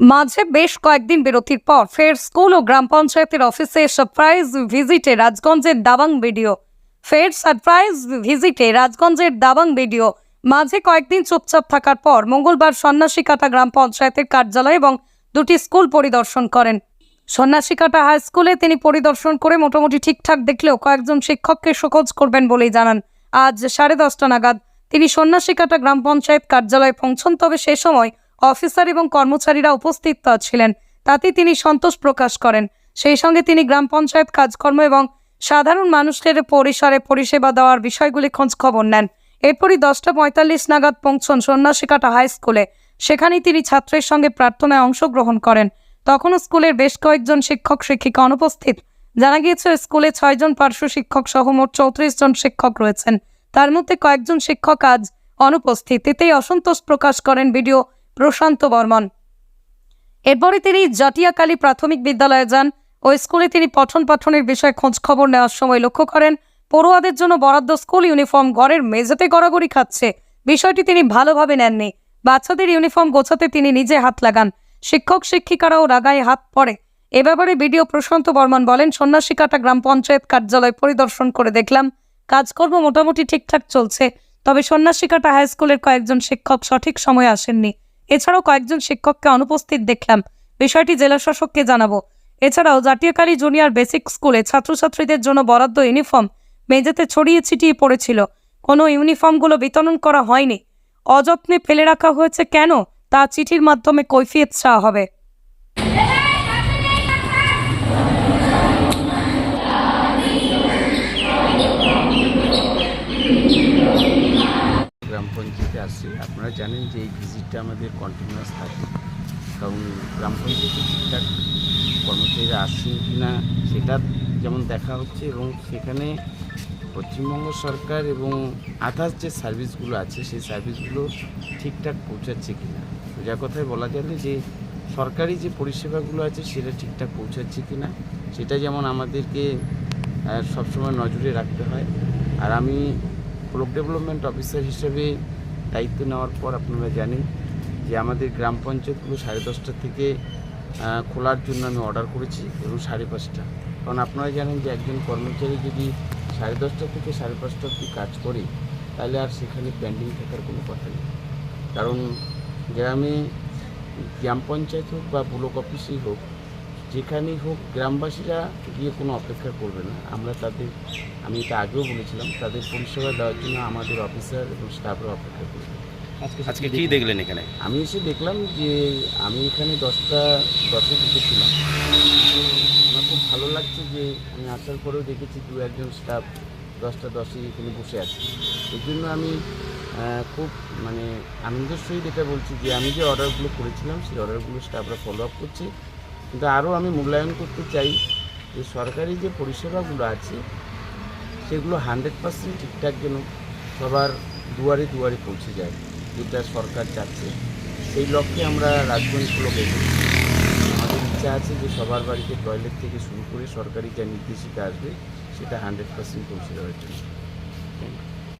মাঝে বেশ কয়েকদিন বিরতির পর ফের স্কুল ও গ্রাম পঞ্চায়েতের অফিসে সারপ্রাইজ ভিজিটে রাজগঞ্জের দাবাং ভিডিও ফের সারপ্রাইজ ভিজিটে রাজগঞ্জের দাবাং ভিডিও মাঝে কয়েকদিন চুপচাপ থাকার পর মঙ্গলবার সন্ন্যাসীকাটা গ্রাম পঞ্চায়েতের কার্যালয় এবং দুটি স্কুল পরিদর্শন করেন। সন্ন্যাসীকাটা হাই স্কুলে তিনি পরিদর্শন করে মোটামুটি ঠিকঠাক দেখলেও কয়েকজন শিক্ষককে শোকজ করবেন বলেই জানান। আজ সাড়ে দশটা নাগাদ তিনি সন্ন্যাসীকাটা গ্রাম পঞ্চায়েত কার্যালয়ে পৌঁছন, তবে সে সময় অফিসার এবং কর্মচারীরা উপস্থিত ছিলেন। তাতে তিনি সন্তোষ প্রকাশ করেন। সেই সঙ্গে তিনি গ্রাম পঞ্চায়েত কাজকর্ম এবং সাধারণ মানুষের পরিসরে পরিষেবা দেওয়ার বিষয়গুলি খোঁজ খবর নেন। এরপরই দশটা পঁয়তাল্লিশ নাগাদ পৌঁছন সন্ন্যাসীকাটা হাই স্কুলে। সেখানে তিনি ছাত্রের সঙ্গে প্রার্থনায় অংশগ্রহণ করেন। তখনও স্কুলের বেশ কয়েকজন শিক্ষক, শিক্ষিকা অনুপস্থিত। জানা গিয়েছে, স্কুলে ছয়জন পার্শ্ব শিক্ষক সহ মোট চৌত্রিশ জন শিক্ষক রয়েছেন। তার মধ্যে কয়েকজন শিক্ষক আজ অনুপস্থিত। এতেই অসন্তোষ প্রকাশ করেন ভিডিও প্রশান্ত বর্মন। এরপরে তিনি জাটিয়াকালী প্রাথমিক বিদ্যালয়ে যান ওই স্কুলে তিনি পঠন পাঠনের বিষয়ে খোঁজ খবর নেওয়ার সময় লক্ষ্য করেন, পড়ুয়াদের জন্য বরাদ্দ স্কুল ইউনিফর্ম ঘরের মেঝেতে গড়াগড়ি খাচ্ছে। বিষয়টি তিনি ভালোভাবে নেননি। বাচ্চাদের ইউনিফর্ম গোছাতে তিনি নিজে হাত লাগান। শিক্ষক, শিক্ষিকারাও রাগায় হাত পড়ে। এ ব্যাপারে ভিডিও প্রশান্ত বর্মন বলেন, সন্ন্যাসীকাটা গ্রাম পঞ্চায়েত কার্যালয় পরিদর্শন করে দেখলাম, কাজকর্ম মোটামুটি ঠিকঠাক চলছে, তবে সন্ন্যাসীকাটা হাই স্কুলের কয়েকজন শিক্ষক সঠিক সময়ে আসেননি। এছাড়াও কয়েকজন শিক্ষককে অনুপস্থিত দেখলাম। বিষয়টি জেলা শাসককে জানাব। এছাড়াও জাতীয়কালী জুনিয়র বেসিক স্কুলে ছাত্রছাত্রীদের জন্য বরাদ্দ ইউনিফর্ম মেঝেতে ছড়িয়ে ছিটিয়ে পড়েছিল। কোনো ইউনিফর্মগুলো বিতরণ করা হয়নি। অযত্নে ফেলে রাখা হয়েছে কেন? তা চিঠির মাধ্যমে কৈফিয়ত চাওয়া হবে। গ্রাম পঞ্চায়েতে আসছি আপনারা জানেন যে এই ভিজিটটা আমাদের কন্টিনিউয়াস থাকে। কারণ গ্রাম পঞ্চায়েতে ঠিকঠাক কর্মচারীরা আসছেন কি না সেটা যেমন দেখা হচ্ছে এবং সেখানে পশ্চিমবঙ্গ সরকার এবং আদার্স যে সার্ভিসগুলো আছে, সেই সার্ভিসগুলো ঠিকঠাক পৌঁছাচ্ছে কি না সোজা কথায় বলা যাবে যে সরকারি যে পরিষেবাগুলো আছে, সেটা ঠিকঠাক পৌঁছাচ্ছে কি না সেটা যেমন আমাদেরকে সবসময় নজরে রাখতে হয়। আর আমি ব্লক ডেভেলপমেন্ট অফিসার হিসেবে দায়িত্ব নেওয়ার পর আপনারা জানেন যে আমাদের গ্রাম পঞ্চায়েতগুলো সাড়ে দশটা থেকে খোলার জন্য আমি অর্ডার করেছি এবং সাড়ে পাঁচটা। কারণ আপনারা জানেন যে একজন কর্মচারী যদি সাড়ে দশটা থেকে সাড়ে পাঁচটা অবধি কাজ করে, তাহলে আর সেখানে পেন্ডিং থাকার কোনো কথা নেই। কারণ গ্রামে গ্রাম পঞ্চায়েত হোক বা ব্লক অফিসেই হোক যেখানেই হোক গ্রামবাসীরা গিয়ে কোনো অপেক্ষা করবে না। আমরা তাদের আমি এটা আগেও বলেছিলাম তাদের পরিষেবা দেওয়ার জন্য আমাদের অফিসার এবং স্টাফরা অপেক্ষা করবে। আজকে কি দেখলেন? এখানে? আমি এসে দেখলাম যে আমি এখানে দশটা দশে ঢুকেছিলাম আমার খুব ভালো লাগছে যে আমি আসার পরেও দেখেছি দু একজন স্টাফ দশটা দশে এখানে বসে আছে। এই জন্য আমি খুব মানে আনন্দের সহিত এটা বলছি যে আমি যে অর্ডারগুলো করেছিলাম সেই অর্ডারগুলো স্টাফরা ফলো আপ করছে। কিন্তু আরও আমি মূল্যায়ন করতে চাই যে সরকারি যে পরিষেবাগুলো আছে, সেগুলো হান্ড্রেড পার্সেন্ট ঠিকঠাক যেন সবার দুয়ারে দুয়ারে পৌঁছে যায়, যেটা সরকার চাচ্ছে সেই লক্ষ্যে আমরা রাজগঞ্জ ব্লকে আমাদের ইচ্ছা আছে যে সবার বাড়িতে টয়লেট থেকে শুরু করে সরকারি যা নির্দেশিকা আসবে, সেটা হান্ড্রেড পার্সেন্ট পৌঁছে দেওয়ার জন্য Thank you.